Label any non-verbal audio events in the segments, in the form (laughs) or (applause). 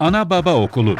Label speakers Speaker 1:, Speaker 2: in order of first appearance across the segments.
Speaker 1: Ana Baba Okulu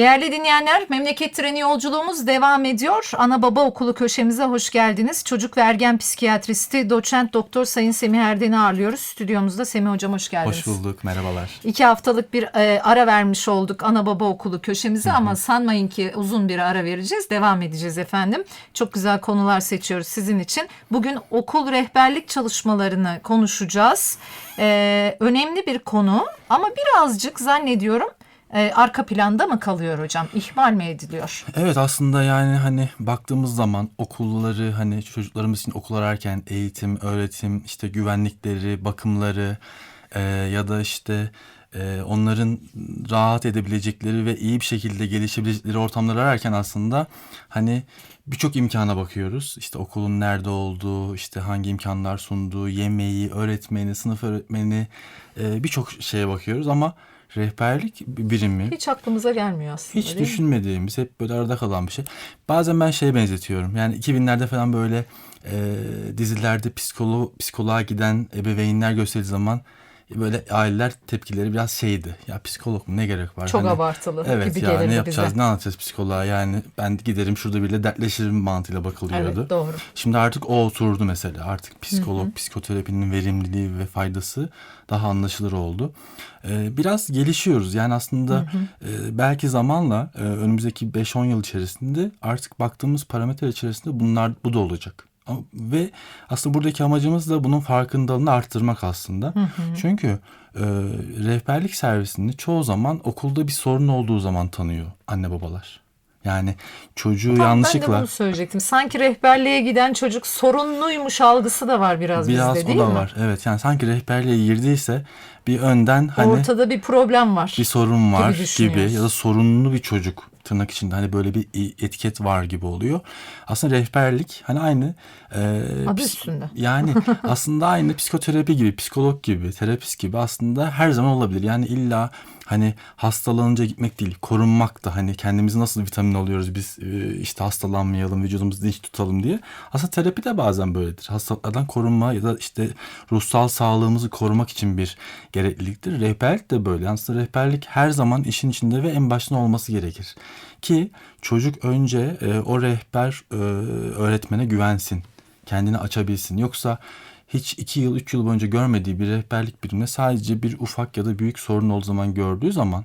Speaker 2: Değerli dinleyenler, memleket treni yolculuğumuz devam ediyor. Ana Baba Okulu köşemize hoş geldiniz. Çocuk ve ergen psikiyatristi doçent doktor Sayın Semih Erden'i ağırlıyoruz. Stüdyomuzda Semih Hocam hoş geldiniz.
Speaker 3: Hoş bulduk, merhabalar.
Speaker 2: İki haftalık bir e, ara vermiş olduk Ana Baba Okulu köşemize ama sanmayın ki uzun bir ara vereceğiz. Devam edeceğiz efendim. Çok güzel konular seçiyoruz sizin için. Bugün okul rehberlik çalışmalarını konuşacağız. E, önemli bir konu ama birazcık zannediyorum e, arka planda mı kalıyor hocam? İhmal mi ediliyor?
Speaker 3: Evet aslında yani hani baktığımız zaman okulları hani çocuklarımız için okul ararken eğitim, öğretim, işte güvenlikleri, bakımları e, ya da işte e, onların rahat edebilecekleri ve iyi bir şekilde gelişebilecekleri ortamları ararken aslında hani birçok imkana bakıyoruz. İşte okulun nerede olduğu, işte hangi imkanlar sunduğu, yemeği, öğretmeni, sınıf öğretmeni e, birçok şeye bakıyoruz ama rehberlik birimi
Speaker 2: Hiç aklımıza gelmiyor aslında
Speaker 3: Hiç düşünmediğimiz, hep böyle arada kalan bir şey. Bazen ben şeye benzetiyorum. Yani 2000'lerde falan böyle e, dizilerde psikolo psikoloğa giden ebeveynler gösterildiği zaman böyle aileler tepkileri biraz şeydi. Ya psikolog mu ne gerek var?
Speaker 2: Çok
Speaker 3: Hani,
Speaker 2: abartılı
Speaker 3: Evet
Speaker 2: gibi
Speaker 3: ya
Speaker 2: gelirdi
Speaker 3: ne yapacağız
Speaker 2: bize.
Speaker 3: ne anlatacağız psikoloğa yani ben giderim şurada bile dertleşirim mantığıyla bakılıyordu.
Speaker 2: Evet doğru.
Speaker 3: Şimdi artık o oturdu mesela. Artık psikolog, psikoterapinin verimliliği ve faydası daha anlaşılır oldu. Ee, biraz gelişiyoruz. Yani aslında e, belki zamanla e, önümüzdeki 5-10 yıl içerisinde artık baktığımız parametre içerisinde bunlar bu da olacak. Ve aslında buradaki amacımız da bunun farkındalığını arttırmak aslında. Çünkü e, rehberlik servisini çoğu zaman okulda bir sorun olduğu zaman tanıyor anne babalar. Yani çocuğu
Speaker 2: Tam
Speaker 3: yanlışlıkla
Speaker 2: Ben de bunu söyleyecektim. Sanki rehberliğe giden çocuk sorunluymuş algısı da var biraz,
Speaker 3: Biraz
Speaker 2: bizde
Speaker 3: o
Speaker 2: değil
Speaker 3: da
Speaker 2: mi?
Speaker 3: var. Evet yani sanki rehberliğe girdiyse bir önden hani
Speaker 2: Ortada bir problem var.
Speaker 3: bir sorun var gibi,
Speaker 2: düşünüyoruz.
Speaker 3: ya da sorunlu bir çocuk tırnak içinde hani böyle bir etiket var gibi oluyor. Aslında rehberlik hani aynı e,
Speaker 2: Adı üstünde. (laughs)
Speaker 3: Yani aslında aynı psikoterapi gibi, psikolog gibi, terapist gibi aslında her zaman olabilir. Yani illa hani hastalanınca gitmek değil, korunmak da hani kendimizi nasıl vitamin alıyoruz biz e, işte hastalanmayalım, vücudumuzu dinç tutalım diye. Aslında terapi de bazen böyledir. Hastalıklardan korunma ya da işte ruhsal sağlığımızı korumak için bir gerekliliktir. Rehberlik de böyle. Aslında rehberlik her zaman işin içinde ve en başında olması gerekir. Ki çocuk önce e, o rehber e, öğretmene güvensin kendini açabilsin. Yoksa hiç iki yıl, üç yıl boyunca görmediği bir rehberlik birimine sadece bir ufak ya da büyük sorun olduğu zaman gördüğü zaman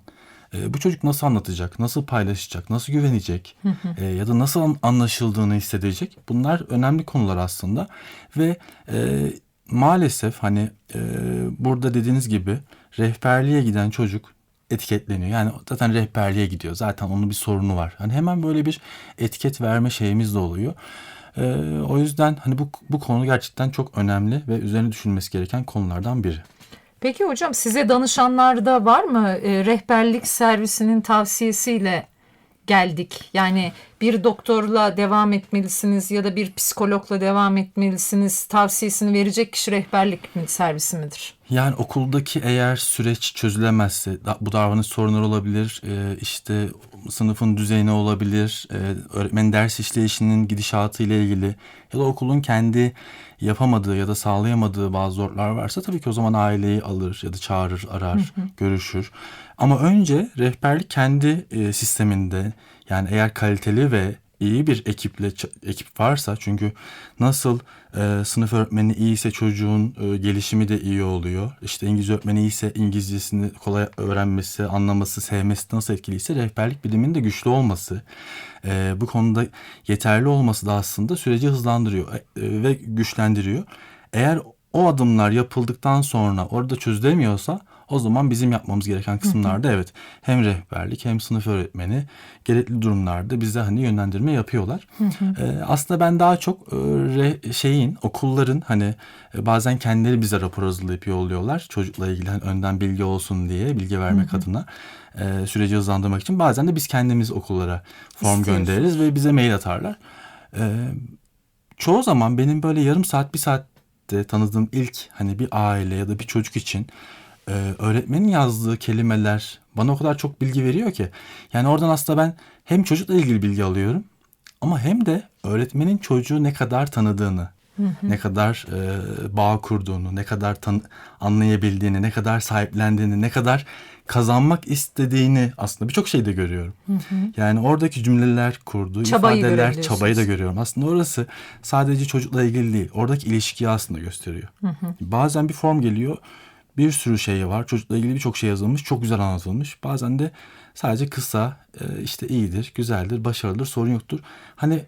Speaker 3: e, bu çocuk nasıl anlatacak, nasıl paylaşacak, nasıl güvenecek e, ya da nasıl an- anlaşıldığını hissedecek. Bunlar önemli konular aslında ve e, maalesef hani e, burada dediğiniz gibi rehberliğe giden çocuk etiketleniyor. Yani zaten rehberliğe gidiyor. Zaten onun bir sorunu var. Hani hemen böyle bir etiket verme şeyimiz de oluyor. Ee, o yüzden hani bu bu konu gerçekten çok önemli ve üzerine düşünülmesi gereken konulardan biri.
Speaker 2: Peki hocam size danışanlarda var mı e, rehberlik servisinin tavsiyesiyle geldik? Yani bir doktorla devam etmelisiniz ya da bir psikologla devam etmelisiniz tavsiyesini verecek kişi rehberlik mi, servisi midir?
Speaker 3: Yani okuldaki eğer süreç çözülemezse bu davranış sorunları olabilir. Ee, işte sınıfın düzeyine olabilir. Ee, öğretmenin ders işleyişinin gidişatı ile ilgili ya da okulun kendi yapamadığı ya da sağlayamadığı bazı zorluklar varsa tabii ki o zaman aileyi alır ya da çağırır, arar, görüşür. Ama önce rehberlik kendi e, sisteminde yani eğer kaliteli ve iyi bir ekiple ekip varsa çünkü nasıl e, sınıf öğretmeni iyiyse çocuğun e, gelişimi de iyi oluyor. İşte İngilizce öğretmeni iyiyse İngilizcesini kolay öğrenmesi, anlaması, sevmesi nasıl etkiliyse rehberlik biliminin de güçlü olması, e, bu konuda yeterli olması da aslında süreci hızlandırıyor e, ve güçlendiriyor. Eğer o adımlar yapıldıktan sonra orada çözülemiyorsa o zaman bizim yapmamız gereken kısımlarda evet hem rehberlik hem sınıf öğretmeni gerekli durumlarda bize hani yönlendirme yapıyorlar. Ee, aslında ben daha çok e, re- şeyin okulların hani e, bazen kendileri bize rapor hazırlayıp yolluyorlar çocukla ilgili hani önden bilgi olsun diye bilgi vermek adına e, süreci hızlandırmak için bazen de biz kendimiz okullara form
Speaker 2: İstiyorsunuz.
Speaker 3: göndeririz ve bize mail atarlar. Ee, çoğu zaman benim böyle yarım saat bir saat Basit'te tanıdığım ilk hani bir aile ya da bir çocuk için e, öğretmenin yazdığı kelimeler bana o kadar çok bilgi veriyor ki. Yani oradan aslında ben hem çocukla ilgili bilgi alıyorum ama hem de öğretmenin çocuğu ne kadar tanıdığını, ne kadar e, bağ kurduğunu, ne kadar tan- anlayabildiğini, ne kadar sahiplendiğini, ne kadar kazanmak istediğini aslında birçok şeyde görüyorum. Yani oradaki cümleler kurduğu
Speaker 2: Çabayı
Speaker 3: ifadeler, çabayı da görüyorum. Aslında orası sadece çocukla ilgili değil. Oradaki ilişkiyi aslında gösteriyor. Bazen bir form geliyor. Bir sürü şey var. Çocukla ilgili birçok şey yazılmış. Çok güzel anlatılmış. Bazen de sadece kısa e, işte iyidir, güzeldir, başarılıdır, sorun yoktur. Hani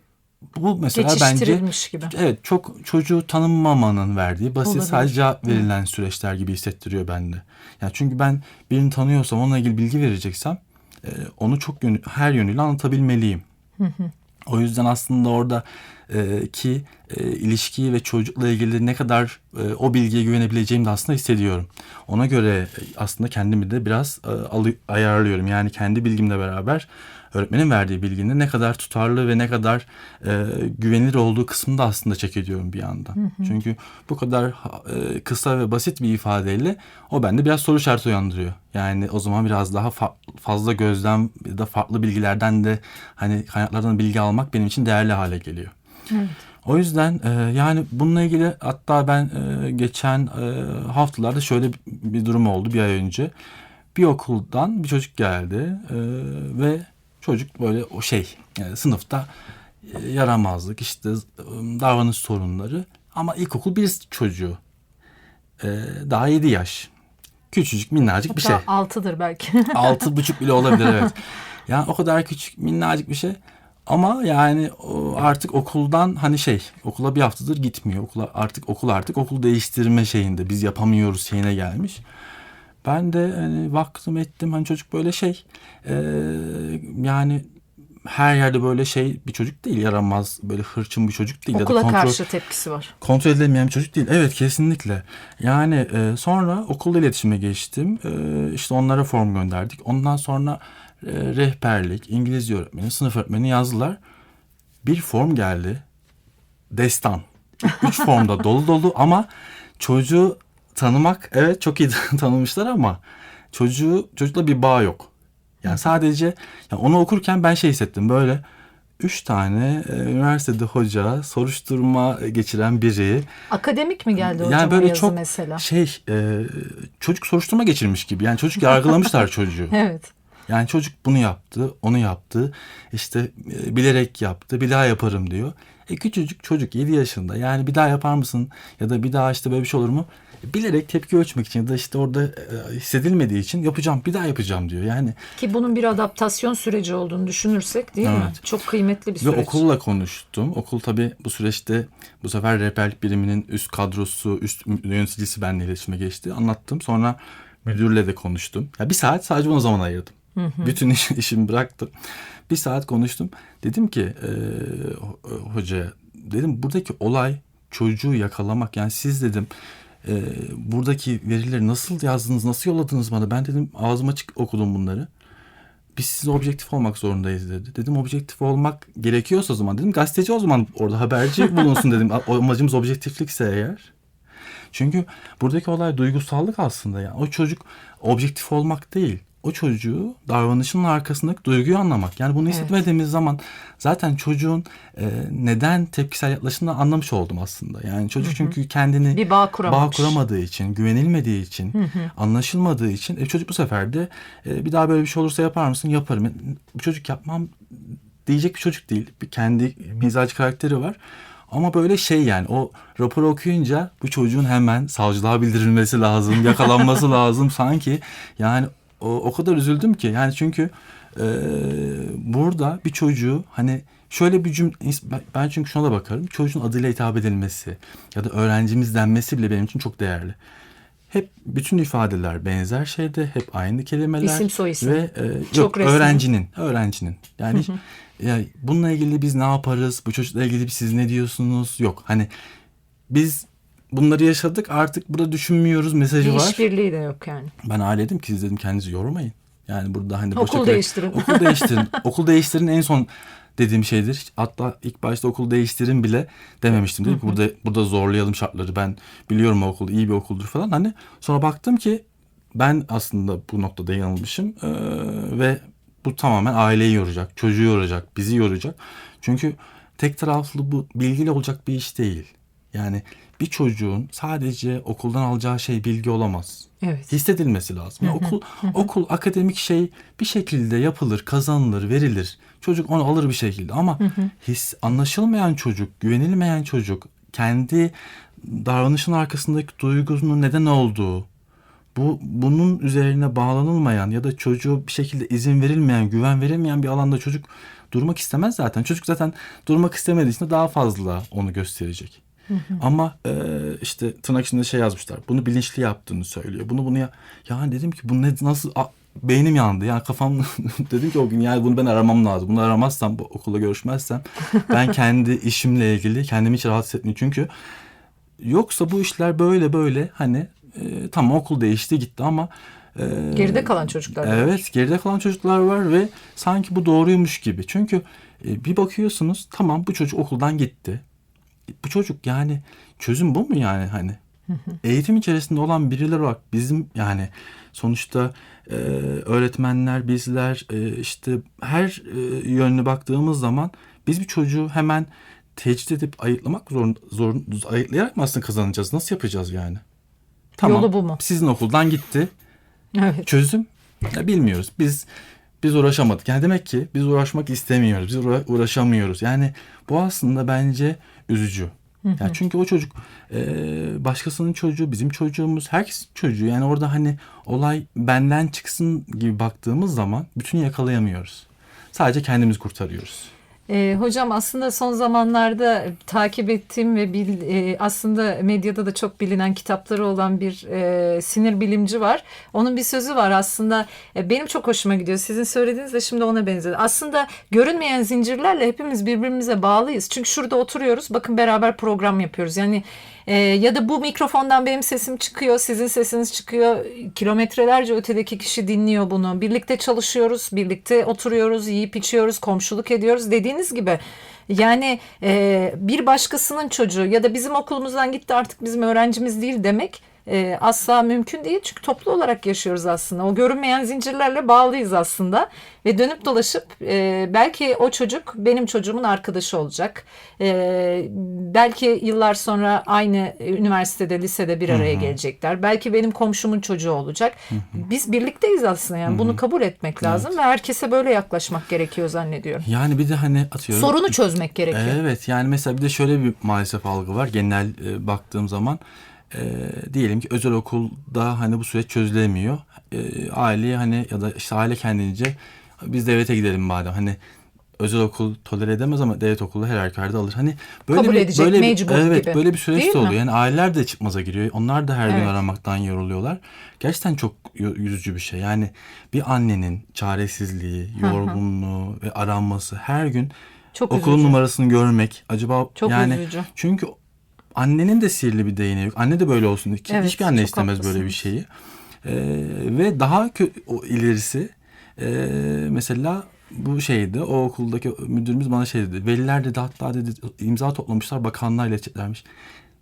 Speaker 3: bu mesela bence
Speaker 2: gibi.
Speaker 3: evet çok çocuğu tanımamanın verdiği basit
Speaker 2: Olabilir.
Speaker 3: sadece cevap verilen süreçler gibi hissettiriyor bende. Yani çünkü ben birini tanıyorsam onunla ilgili bilgi vereceksem e, onu çok yönü, her yönüyle anlatabilmeliyim. O yüzden aslında orada e, ki e, ilişkiyi ve çocukla ilgili ne kadar e, o bilgiye güvenebileceğimi de aslında hissediyorum. Ona göre e, aslında kendimi de biraz e, ayarlıyorum. Yani kendi bilgimle beraber öğretmenin verdiği bilginin ne kadar tutarlı ve ne kadar e, güvenilir olduğu kısmını da aslında check ediyorum bir yandan. Çünkü bu kadar e, kısa ve basit bir ifadeyle o bende biraz soru işareti uyandırıyor. Yani o zaman biraz daha fa- fazla gözlem ya da farklı bilgilerden de hani kaynaklardan bilgi almak benim için değerli hale geliyor. O yüzden e, yani bununla ilgili hatta ben e, geçen e, haftalarda şöyle bir, bir durum oldu bir ay önce. Bir okuldan bir çocuk geldi e, ve çocuk böyle o şey e, sınıfta e, yaramazlık işte davranış sorunları ama ilkokul bir çocuğu e, daha 7 yaş küçücük minnacık bir şey.
Speaker 2: Altıdır belki. (laughs)
Speaker 3: Altı buçuk bile olabilir evet. (laughs) Yani o kadar küçük minnacık bir şey. Ama yani artık okuldan hani şey okula bir haftadır gitmiyor. Okula artık okul artık okul değiştirme şeyinde biz yapamıyoruz şeyine gelmiş. Ben de hani baktım ettim hani çocuk böyle şey e, yani her yerde böyle şey bir çocuk değil yaramaz böyle hırçın bir çocuk değil. ya da
Speaker 2: Okula
Speaker 3: kontrol-
Speaker 2: karşı tepkisi var.
Speaker 3: kontrol edilemeyen bir çocuk değil. Evet kesinlikle. Yani e, sonra okulda iletişime geçtim. E, işte onlara form gönderdik. Ondan sonra e, rehberlik, İngilizce öğretmeni, sınıf öğretmeni yazdılar. Bir form geldi. Destan. Üç formda dolu dolu ama çocuğu tanımak evet çok iyi (laughs) tanımışlar ama çocuğu çocukla bir bağ yok. Yani sadece yani onu okurken ben şey hissettim böyle üç tane e, üniversitede hoca soruşturma geçiren biri
Speaker 2: Akademik mi geldi hocam
Speaker 3: yani böyle çok
Speaker 2: mesela?
Speaker 3: şey e, çocuk soruşturma geçirmiş gibi yani çocuk yargılamışlar çocuğu. (laughs)
Speaker 2: Evet.
Speaker 3: Yani çocuk bunu yaptı, onu yaptı. işte e, bilerek yaptı, bir daha yaparım diyor. E küçücük çocuk 7 yaşında. Yani bir daha yapar mısın? Ya da bir daha işte böyle bir şey olur mu? E, Bilerek tepki ölçmek için ya da işte orada e, hissedilmediği için yapacağım, bir daha yapacağım diyor. Yani
Speaker 2: Ki bunun bir adaptasyon süreci olduğunu düşünürsek değil mi?
Speaker 3: Evet.
Speaker 2: Çok kıymetli bir
Speaker 3: Ve
Speaker 2: süreç.
Speaker 3: okulla konuştum. Okul tabii bu süreçte bu sefer rehberlik biriminin üst kadrosu, üst yöneticisi benimle iletişime geçti. Anlattım. Sonra müdürle de konuştum. Ya bir saat sadece ona zaman ayırdım. Bütün (laughs) iş, işimi bıraktım. Bir saat konuştum. Dedim ki e, ho- hocaya dedim buradaki olay çocuğu yakalamak. Yani siz dedim e, buradaki verileri nasıl yazdınız, nasıl yolladınız bana? Ben dedim ağzıma açık okudum bunları biz size objektif olmak zorundayız dedi. Dedim objektif olmak gerekiyorsa o zaman dedim gazeteci o zaman orada haberci (laughs) bulunsun dedim. Amacımız objektiflikse eğer. Çünkü buradaki olay duygusallık aslında yani. O çocuk objektif olmak değil. O çocuğu davranışının arkasındaki duyguyu anlamak. Yani bunu hissetmediğimiz zaman zaten çocuğun e, neden tepkisel yaklaşımını anlamış oldum aslında. Yani çocuk çünkü kendini
Speaker 2: Bir bağ kuramamış.
Speaker 3: bağ kuramadığı için, güvenilmediği için, anlaşılmadığı için e, çocuk bu sefer de e, bir daha böyle bir şey olursa yapar mısın? Yaparım. Bu çocuk yapmam diyecek bir çocuk değil. Bir kendi mizacı karakteri var. Ama böyle şey yani o raporu okuyunca bu çocuğun hemen savcılığa bildirilmesi lazım, yakalanması (laughs) lazım sanki. Yani o, o kadar üzüldüm ki yani çünkü e, burada bir çocuğu hani şöyle bir cümle ben- çünkü şuna da bakarım çocuğun adıyla hitap edilmesi ya da öğrencimiz denmesi bile benim için çok değerli. Hep bütün ifadeler benzer şeyde, hep aynı kelimeler
Speaker 2: İsim, soyisim.
Speaker 3: ve e, yok
Speaker 2: Çok resmi.
Speaker 3: öğrencinin, öğrencinin. Yani hiç- ya bununla ilgili biz ne yaparız? Bu çocukla ilgili siz ne diyorsunuz? Yok. Hani biz bunları yaşadık artık burada düşünmüyoruz mesajı
Speaker 2: Bir
Speaker 3: var.
Speaker 2: işbirliği de yok yani.
Speaker 3: Ben aile dedim ki siz dedim kendinizi yormayın. Yani burada hani
Speaker 2: Okul
Speaker 3: boşa
Speaker 2: değiştirin.
Speaker 3: Okul (laughs) değiştirin. okul değiştirin en son dediğim şeydir. Hatta ilk başta okul değiştirin bile dememiştim. Dedim ki burada burada zorlayalım şartları. Ben biliyorum o okul iyi bir okuldur falan. Hani sonra baktım ki ben aslında bu noktada yanılmışım Ee, ve bu tamamen aileyi yoracak, çocuğu yoracak, bizi yoracak. Çünkü tek taraflı bu bilgili olacak bir iş değil. Yani bir çocuğun sadece okuldan alacağı şey bilgi olamaz
Speaker 2: Evet.
Speaker 3: hissedilmesi lazım. Yani okul okul akademik şey bir şekilde yapılır, kazanılır, verilir. Çocuk onu alır bir şekilde ama his anlaşılmayan çocuk, güvenilmeyen çocuk, kendi davranışın arkasındaki duygusunun neden olduğu, bu bunun üzerine bağlanılmayan ya da çocuğu bir şekilde izin verilmeyen, güven verilmeyen bir alanda çocuk durmak istemez zaten. Çocuk zaten durmak istemediği için daha fazla onu gösterecek. Ama e, işte tırnak içinde şey yazmışlar. Bunu bilinçli yaptığını söylüyor. Bunu bunu ya yani dedim ki bu ne nasıl a- beynim yandı. Yani kafam (laughs) dedim ki o gün yani bunu ben aramam lazım. Bunu aramazsam bu okulda görüşmezsem ben (laughs) kendi işimle ilgili kendimi hiç rahat hissetmiyorum. Çünkü yoksa bu işler böyle böyle hani e, tamam okul değişti gitti ama e,
Speaker 2: Geride kalan çocuklar. var.
Speaker 3: Evet geride kalan çocuklar var ve sanki bu doğruymuş gibi. Çünkü e, bir bakıyorsunuz tamam bu çocuk okuldan gitti. Bu çocuk yani çözüm bu mu yani hani? Eğitim içerisinde olan birileri olarak bizim yani sonuçta e, öğretmenler bizler e, işte her e, yönlü baktığımız zaman biz bir çocuğu hemen tecrit edip ayıklamak zor, zor ayıklayarak mı aslında kazanacağız? Nasıl yapacağız yani?
Speaker 2: Yolu bu mu?
Speaker 3: Sizin okuldan gitti.
Speaker 2: Evet.
Speaker 3: Çözüm ya bilmiyoruz. Biz biz uğraşamadık. Yani demek ki biz uğraşmak istemiyoruz. Biz uğra- uğraşamıyoruz. Yani bu aslında bence üzücü. Yani çünkü o çocuk e, başkasının çocuğu, bizim çocuğumuz, herkesin çocuğu. Yani orada hani olay benden çıksın gibi baktığımız zaman bütünü yakalayamıyoruz. Sadece kendimiz kurtarıyoruz.
Speaker 2: Ee, hocam aslında son zamanlarda takip ettiğim ve bil- e, aslında medyada da çok bilinen kitapları olan bir e, sinir bilimci var. Onun bir sözü var aslında e, benim çok hoşuma gidiyor. Sizin söylediğiniz de şimdi ona benzedi. Aslında görünmeyen zincirlerle hepimiz birbirimize bağlıyız. Çünkü şurada oturuyoruz bakın beraber program yapıyoruz. Yani e, ya da bu mikrofondan benim sesim çıkıyor, sizin sesiniz çıkıyor. Kilometrelerce ötedeki kişi dinliyor bunu. Birlikte çalışıyoruz, birlikte oturuyoruz, yiyip içiyoruz, komşuluk ediyoruz. Dediğiniz gibi yani e, bir başkasının çocuğu ya da bizim okulumuzdan gitti artık bizim öğrencimiz değil demek e, asla mümkün değil. Çünkü toplu olarak yaşıyoruz aslında. O görünmeyen zincirlerle bağlıyız aslında. Ve dönüp dolaşıp e, belki o çocuk benim çocuğumun arkadaşı olacak. E, belki yıllar sonra aynı üniversitede, lisede bir araya gelecekler. Belki benim komşumun çocuğu olacak. Biz birlikteyiz aslında yani. Bunu kabul etmek lazım ve herkese böyle yaklaşmak gerekiyor zannediyorum.
Speaker 3: Yani bir de hani atıyorum.
Speaker 2: Sorunu çözmek gerekiyor.
Speaker 3: Evet yani mesela bir de şöyle bir maalesef algı var genel e, baktığım zaman. E, diyelim ki özel okulda hani bu süreç çözülemiyor. E, aile hani ya da işte aile kendince biz devlete gidelim madem hani özel okul tolere edemez ama devlet okulu her halükarda alır. Hani böyle
Speaker 2: Kabul
Speaker 3: bir,
Speaker 2: edecek,
Speaker 3: böyle bir-
Speaker 2: mecbur
Speaker 3: evet,
Speaker 2: gibi.
Speaker 3: böyle bir süreç
Speaker 2: Değil
Speaker 3: de
Speaker 2: mi?
Speaker 3: oluyor. Yani aileler de çıkmaza giriyor. Onlar da her gün
Speaker 2: Evet.
Speaker 3: aramaktan yoruluyorlar. Gerçekten çok yo- üzücü bir şey. Yani bir annenin çaresizliği, yorgunluğu ve aranması her gün
Speaker 2: Çok
Speaker 3: okulun
Speaker 2: üzücü.
Speaker 3: numarasını görmek acaba
Speaker 2: Çok
Speaker 3: yani
Speaker 2: üzücü.
Speaker 3: çünkü annenin de sihirli bir değneği yok. Anne de böyle olsun. Hiç-
Speaker 2: Evet,
Speaker 3: Hiçbir anne istemez böyle bir
Speaker 2: haklısınız.
Speaker 3: şeyi. Ee, ve daha kö o ilerisi e, mesela bu şeydi o okuldaki müdürümüz bana şey dedi. Veliler dedi hatta dedi imza toplamışlar bakanlığa ileteceklermiş.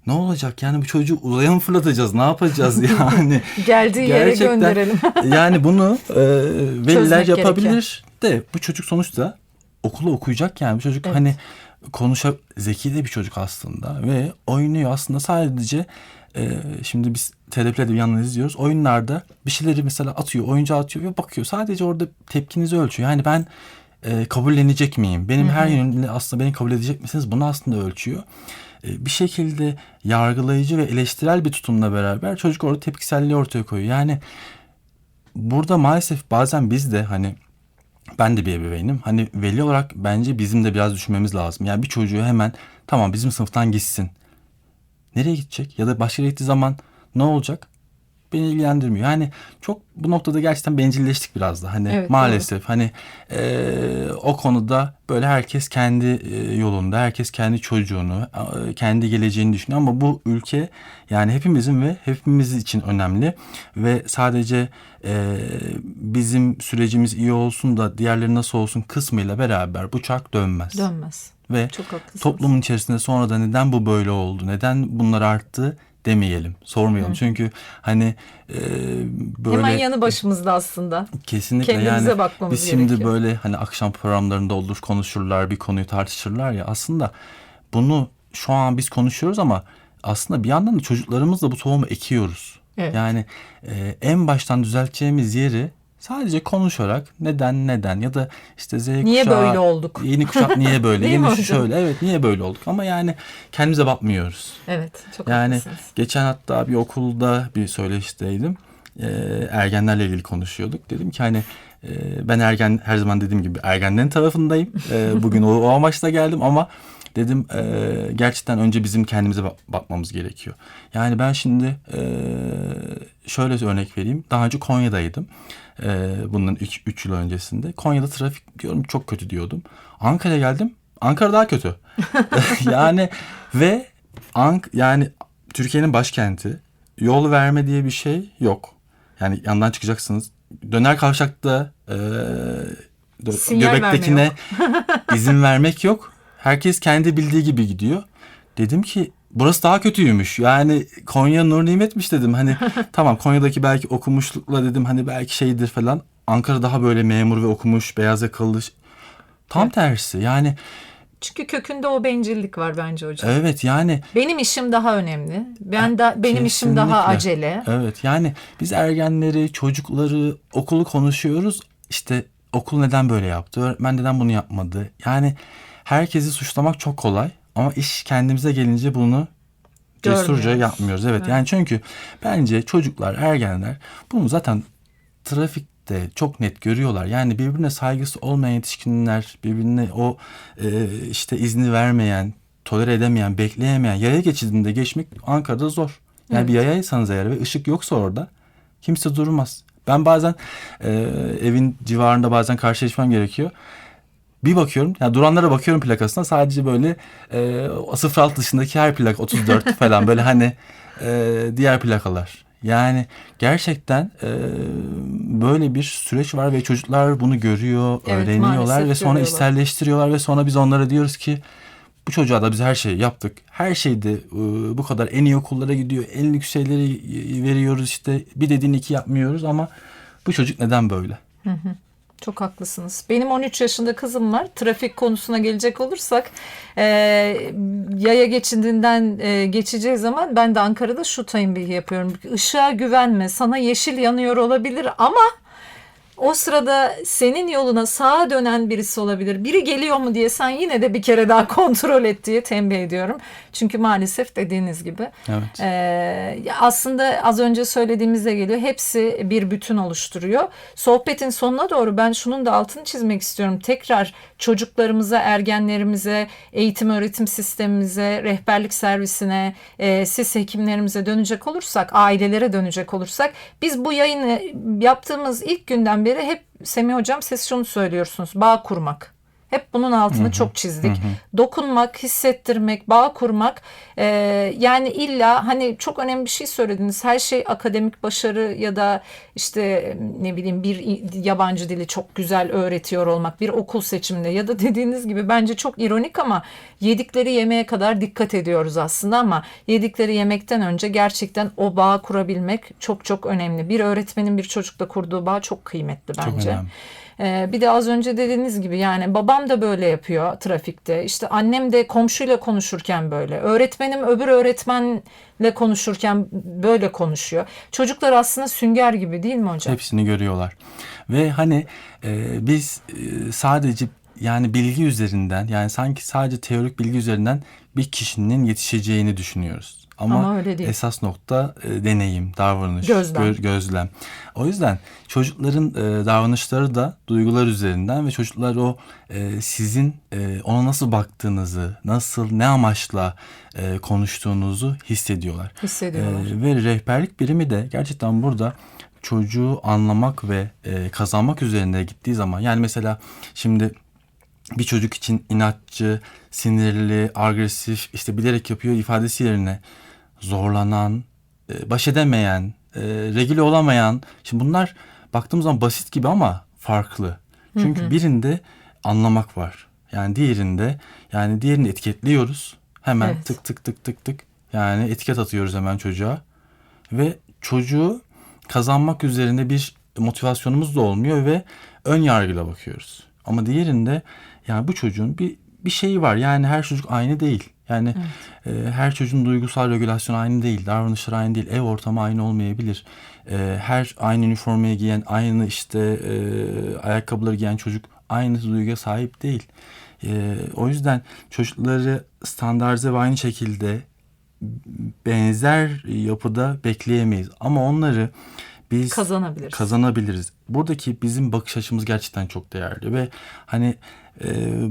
Speaker 3: Ne olacak yani bu çocuğu uzaya mı fırlatacağız? Ne yapacağız (laughs) yani?
Speaker 2: Geldiği yere gönderelim. (laughs)
Speaker 3: yani bunu e, veliler
Speaker 2: Çözmek
Speaker 3: yapabilir de bu çocuk sonuçta okulu okuyacak yani bu çocuk
Speaker 2: Evet.
Speaker 3: hani konuşa zeki de bir çocuk aslında ve oynuyor. Aslında sadece e, şimdi biz terapide bir yandan izliyoruz. Oyunlarda bir şeyleri mesela atıyor oyuncağı atıyor ve bakıyor. Sadece orada tepkinizi ölçüyor. Yani ben e, kabullenecek miyim? Benim her yönümle aslında beni kabul edecek misiniz? Bunu aslında ölçüyor. E, bir şekilde yargılayıcı ve eleştirel bir tutumla beraber çocuk orada tepkiselliği ortaya koyuyor. Yani burada maalesef bazen biz de hani ben de bir ebeveynim. Hani veli olarak bence bizim de biraz düşünmemiz lazım. Yani bir çocuğu hemen tamam bizim sınıftan gitsin. Nereye gidecek? Ya da başka yere gittiği zaman ne olacak? beni ilgilendirmiyor. Yani çok bu noktada gerçekten bencilleştik biraz da. Hani
Speaker 2: Evet,
Speaker 3: maalesef hani e, o konuda böyle herkes kendi e, yolunda, herkes kendi çocuğunu, e, kendi geleceğini düşünüyor ama bu ülke yani hepimizin ve hepimiz için önemli ve sadece e, bizim sürecimiz iyi olsun da diğerleri nasıl olsun kısmıyla beraber bu çark dönmez.
Speaker 2: Dönmez.
Speaker 3: Ve
Speaker 2: Çok haklısınız.
Speaker 3: toplumun içerisinde sonra da neden bu böyle oldu, neden bunlar arttı demeyelim, sormayalım. Çünkü hani e, böyle
Speaker 2: Hemen yanı başımızda aslında.
Speaker 3: kesinlikle
Speaker 2: kendimize
Speaker 3: yani
Speaker 2: bakmamız
Speaker 3: biz şimdi
Speaker 2: gerekiyor.
Speaker 3: böyle hani akşam programlarında olur konuşurlar, bir konuyu tartışırlar ya aslında bunu şu an biz konuşuyoruz ama aslında bir yandan da çocuklarımızla bu tohumu ekiyoruz.
Speaker 2: Evet.
Speaker 3: Yani e, en baştan düzelteceğimiz yeri sadece konuşarak neden neden ya da işte Z
Speaker 2: Niye
Speaker 3: kuşağı,
Speaker 2: böyle olduk?
Speaker 3: Yeni kuşak niye (laughs) böyle? Yeni şu şöyle. Evet niye böyle olduk? Ama yani kendimize bakmıyoruz.
Speaker 2: Evet. Çok
Speaker 3: Yani
Speaker 2: haklısınız.
Speaker 3: geçen hatta bir okulda bir söyleşideydim. Ee, ergenlerle ilgili konuşuyorduk. Dedim ki hani e, ben ergen her zaman dediğim gibi ergenlerin tarafındayım. Ee, bugün o, o amaçla geldim ama dedim e, gerçekten önce bizim kendimize bak- bakmamız gerekiyor. Yani ben şimdi e, şöyle örnek vereyim. Daha önce Konya'daydım. E, bundan 3 yıl öncesinde. Konya'da trafik diyorum çok kötü diyordum. Ankara'ya geldim. Ankara daha kötü. (laughs) (laughs) yani ve Ank yani Türkiye'nin başkenti. Yol verme diye bir şey yok. Yani yandan çıkacaksınız. Döner kavşakta e,
Speaker 2: Sinyal verme
Speaker 3: göbektekine (laughs) izin vermek yok. Herkes kendi bildiği gibi gidiyor. Dedim ki burası daha kötüymüş. Yani Konya nur nimetmiş dedim. Hani (laughs) tamam Konya'daki belki okumuşlukla dedim hani belki şeydir falan. Ankara daha böyle memur ve okumuş, beyaz yakalı. Tam tersi. Yani
Speaker 2: Çünkü kökünde o bencillik var bence hocam.
Speaker 3: evet yani
Speaker 2: Benim işim daha önemli. Ben da benim işim daha acele.
Speaker 3: Evet yani biz ergenleri, çocukları, okulu konuşuyoruz. İşte okul neden böyle yaptı? Öğretmen neden bunu yapmadı? Yani herkesi suçlamak çok kolay. Ama iş kendimize gelince bunu cesurca yapmıyoruz. Evet,
Speaker 2: Evet.
Speaker 3: yani çünkü bence çocuklar, ergenler bunu zaten trafikte çok net görüyorlar. Yani birbirine saygısı olmayan yetişkinler, birbirine o e, işte izni vermeyen, tolere edemeyen, bekleyemeyen yaya geçidinde geçmek Ankara'da zor. Yani
Speaker 2: Evet.
Speaker 3: bir yayaysanız eğer ve ışık yoksa orada kimse durmaz. Ben bazen e, evin civarında bazen karşılaşmam gerekiyor. Bir bakıyorum, yani duranlara bakıyorum plakasına sadece böyle e, 06 dışındaki her plak 34 (laughs) falan böyle hani e, diğer plakalar. Yani gerçekten e, böyle bir süreç var ve çocuklar bunu görüyor,
Speaker 2: Evet,
Speaker 3: öğreniyorlar ve sonra
Speaker 2: görüyorlar.
Speaker 3: içselleştiriyorlar ve sonra biz onlara diyoruz ki bu çocuğa da biz her şeyi yaptık. Her şeyde e, bu kadar en iyi okullara gidiyor. En lüks şeyleri e, veriyoruz işte. Bir dediğini iki yapmıyoruz ama bu çocuk neden böyle?
Speaker 2: Çok haklısınız. Benim 13 yaşında kızım var. Trafik konusuna gelecek olursak e, yaya geçidinden e, geçeceği zaman ben de Ankara'da şu tayinbihi yapıyorum. Işığa güvenme. Sana yeşil yanıyor olabilir ama o sırada senin yoluna sağa dönen birisi olabilir. Biri geliyor mu diye sen yine de bir kere daha (laughs) kontrol et diye tembih ediyorum. Çünkü maalesef dediğiniz gibi
Speaker 3: Evet.
Speaker 2: ee, aslında az önce söylediğimizde geliyor. Hepsi bir bütün oluşturuyor. Sohbetin sonuna doğru ben şunun da altını çizmek istiyorum. Tekrar çocuklarımıza, ergenlerimize, eğitim öğretim sistemimize, rehberlik servisine, e, siz hekimlerimize dönecek olursak, ailelere dönecek olursak biz bu yayını yaptığımız ilk günden beri hep Semih Hocam siz şunu söylüyorsunuz. Bağ kurmak. Hep bunun altını çok çizdik. Dokunmak, hissettirmek, bağ kurmak. Ee, yani illa hani çok önemli bir şey söylediniz. Her şey akademik başarı ya da işte ne bileyim bir yabancı dili çok güzel öğretiyor olmak, bir okul seçiminde ya da dediğiniz gibi bence çok ironik ama yedikleri yemeğe kadar dikkat ediyoruz aslında ama yedikleri yemekten önce gerçekten o bağ kurabilmek çok çok önemli. Bir öğretmenin bir çocukla kurduğu bağ çok kıymetli
Speaker 3: Çok
Speaker 2: bence.
Speaker 3: önemli.
Speaker 2: Ee, bir de az önce dediğiniz gibi yani babam da böyle yapıyor trafikte. İşte annem de komşuyla konuşurken böyle. Öğretmenim öbür öğretmenle konuşurken böyle konuşuyor. Çocuklar aslında sünger gibi değil mi hocam?
Speaker 3: Hepsini görüyorlar. Ve hani e, biz e, sadece yani bilgi üzerinden yani sanki sadece teorik bilgi üzerinden bir kişinin yetişeceğini düşünüyoruz. Ama,
Speaker 2: Ama öyle değil.
Speaker 3: esas nokta e, deneyim, davranış,
Speaker 2: Gözlem.
Speaker 3: gö- gözlem. O yüzden çocukların e, davranışları da duygular üzerinden ve çocuklar o e, sizin e, ona nasıl baktığınızı, nasıl, ne amaçla e, konuştuğunuzu hissediyorlar.
Speaker 2: Hissediyorlar.
Speaker 3: E, ve rehberlik birimi de gerçekten burada çocuğu anlamak ve e, kazanmak üzerine gittiği zaman yani mesela şimdi bir çocuk için inatçı, sinirli, agresif, işte bilerek yapıyor ifadesi yerine zorlanan, e, baş edemeyen, e, regüle olamayan. Şimdi bunlar baktığımız zaman basit gibi ama farklı. Çünkü birinde anlamak var. Yani diğerinde yani diğerini etiketliyoruz. Hemen
Speaker 2: Evet.
Speaker 3: tık tık tık tık tık. Yani etiket atıyoruz hemen çocuğa. Ve çocuğu kazanmak üzerine bir motivasyonumuz da olmuyor ve ön yargıyla bakıyoruz. Ama diğerinde yani bu çocuğun bir bir şeyi var. Yani her çocuk aynı değil. Yani e, her çocuğun duygusal regülasyonu aynı değil, davranışları aynı değil, ev ortamı aynı olmayabilir. E, her aynı üniformayı giyen, aynı işte e, ayakkabıları giyen çocuk aynı duyguya sahip değil. E, o yüzden çocukları standartize ve aynı şekilde benzer yapıda bekleyemeyiz. Ama onları biz
Speaker 2: Kazanabiliriz.
Speaker 3: kazanabiliriz. Buradaki bizim bakış açımız gerçekten çok değerli ve hani e,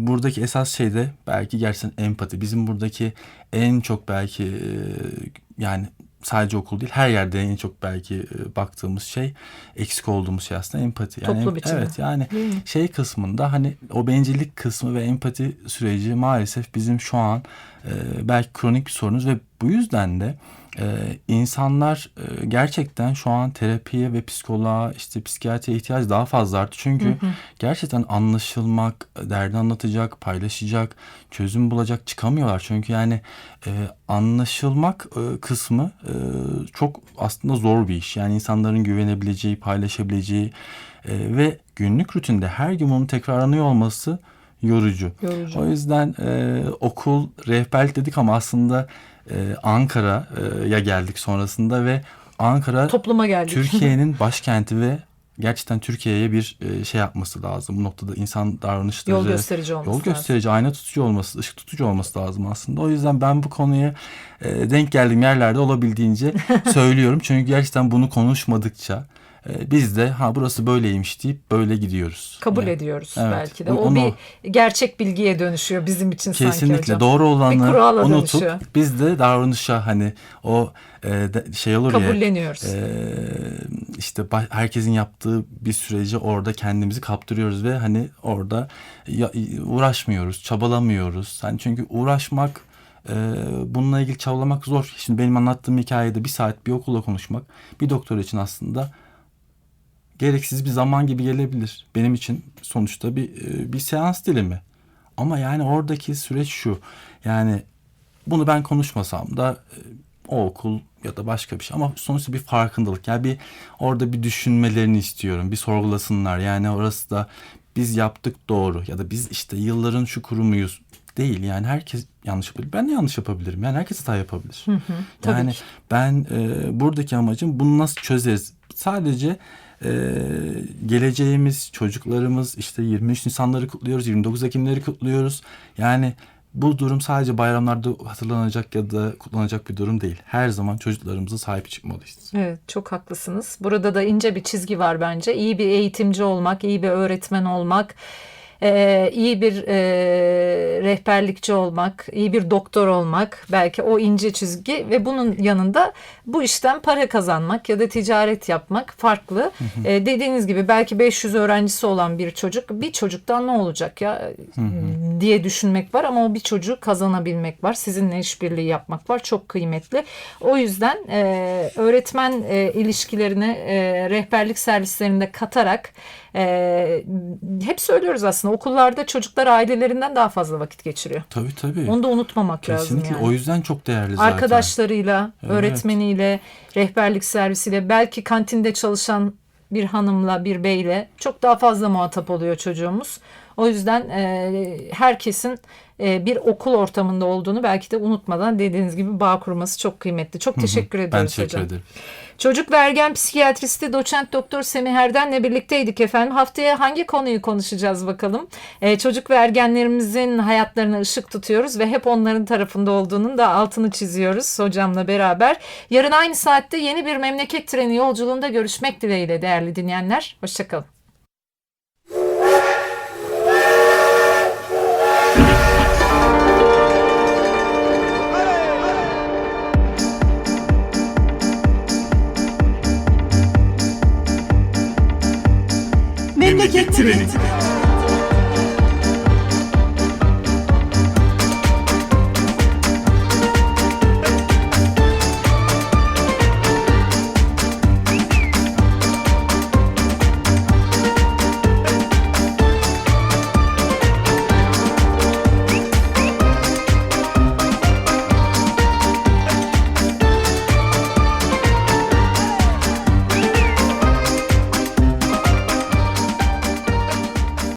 Speaker 3: buradaki esas şey de belki gerçekten empati. Bizim buradaki en çok belki e, yani sadece okul değil her yerde en çok belki e, baktığımız şey eksik olduğumuz şey aslında empati. Yani
Speaker 2: Toplu
Speaker 3: em-
Speaker 2: biçimde.
Speaker 3: Evet yani
Speaker 2: mi?
Speaker 3: şey kısmında hani o bencillik kısmı ve empati süreci maalesef bizim şu an e, belki kronik bir sorunuz ve bu yüzden de e, insanlar e, gerçekten şu an terapiye ve psikoloğa işte psikiyatriye ihtiyaç daha fazla arttı. Çünkü gerçekten anlaşılmak, derdi anlatacak, paylaşacak, çözüm bulacak çıkamıyorlar. Çünkü yani e, anlaşılmak e, kısmı e, çok aslında zor bir iş. Yani insanların güvenebileceği, paylaşabileceği e, ve günlük rutinde her gün bunun tekrarlanıyor olması yorucu.
Speaker 2: Yorucu.
Speaker 3: O yüzden e, okul rehberlik dedik ama aslında e, Ankara'ya geldik sonrasında ve Ankara
Speaker 2: Topluma geldik. (laughs)
Speaker 3: Türkiye'nin başkenti ve gerçekten Türkiye'ye bir e, şey yapması lazım. Bu noktada insan davranışları
Speaker 2: Yol gösterici olması
Speaker 3: yol
Speaker 2: lazım.
Speaker 3: gösterici, ayna tutucu olması, ışık tutucu olması lazım aslında. O yüzden ben bu konuya e, denk geldiğim yerlerde olabildiğince (laughs) söylüyorum. Çünkü gerçekten bunu konuşmadıkça biz de ha burası böyleymiş deyip böyle gidiyoruz.
Speaker 2: Kabul
Speaker 3: Yani
Speaker 2: ediyoruz
Speaker 3: Evet.
Speaker 2: belki de. O
Speaker 3: onu-
Speaker 2: bir gerçek bilgiye dönüşüyor bizim için sanki
Speaker 3: Kesinlikle doğru olanı unutup
Speaker 2: dönüşüyor.
Speaker 3: biz de davranışa hani o e, de- şey olur ya
Speaker 2: Kabulleniyoruz.
Speaker 3: e, işte ba- herkesin yaptığı bir süreci orada kendimizi kaptırıyoruz ve hani orada ya- uğraşmıyoruz, çabalamıyoruz. Hani çünkü uğraşmak e, bununla ilgili çabalamak zor. Şimdi benim anlattığım hikayede bir saat bir okula konuşmak bir doktor için aslında gereksiz bir zaman gibi gelebilir. Benim için sonuçta bir e, bir seans dilimi. Ama yani oradaki süreç şu. Yani bunu ben konuşmasam da e, o okul ya da başka bir şey ama sonuçta bir farkındalık. Yani bir orada bir düşünmelerini istiyorum. Bir sorgulasınlar. Yani orası da biz yaptık doğru ya da biz işte yılların şu kurumuyuz değil. Yani herkes yanlış yapabilir. Ben de yanlış yapabilirim. Yani herkes hata yapabilir.
Speaker 2: tabii
Speaker 3: yani
Speaker 2: ki.
Speaker 3: ben e, buradaki amacım bunu nasıl çözeriz? Sadece e, geleceğimiz, çocuklarımız işte 23 Nisanları kutluyoruz, 29 Ekimleri kutluyoruz. Yani bu durum sadece bayramlarda hatırlanacak ya da kutlanacak bir durum değil. Her zaman çocuklarımıza sahip çıkmalıyız.
Speaker 2: Evet çok haklısınız. Burada da ince bir çizgi var bence. İyi bir eğitimci olmak, iyi bir öğretmen olmak, e, iyi bir e, rehberlikçi olmak, iyi bir doktor olmak belki o ince çizgi ve bunun yanında bu işten para kazanmak ya da ticaret yapmak farklı. E, dediğiniz gibi belki 500 öğrencisi olan bir çocuk bir çocuktan ne olacak ya diye düşünmek var ama o bir çocuğu kazanabilmek var. Sizinle işbirliği yapmak var. Çok kıymetli. O yüzden e, öğretmen e, ilişkilerini e, rehberlik servislerinde katarak e, hep söylüyoruz aslında okullarda çocuklar ailelerinden daha fazla vakit geçiriyor.
Speaker 3: Tabii tabii.
Speaker 2: Onu da unutmamak
Speaker 3: Kesinlikle.
Speaker 2: lazım yani.
Speaker 3: O yüzden çok değerli zaten.
Speaker 2: Arkadaşlarıyla,
Speaker 3: Evet.
Speaker 2: öğretmeniyle, rehberlik servisiyle, belki kantinde çalışan bir hanımla, bir beyle çok daha fazla muhatap oluyor çocuğumuz. O yüzden e, herkesin e, bir okul ortamında olduğunu belki de unutmadan dediğiniz gibi bağ kurması çok kıymetli. Çok teşekkür
Speaker 3: Ben
Speaker 2: ediyoruz
Speaker 3: teşekkür
Speaker 2: hocam.
Speaker 3: ederim.
Speaker 2: Çocuk ve ergen psikiyatristi doçent doktor Semih Erden'le birlikteydik efendim. Haftaya hangi konuyu konuşacağız bakalım. Ee, çocuk ve ergenlerimizin hayatlarına ışık tutuyoruz ve hep onların tarafında olduğunun da altını çiziyoruz hocamla beraber. Yarın aynı saatte yeni bir memleket treni yolculuğunda görüşmek dileğiyle değerli dinleyenler. Hoşçakalın. Memleket Treni.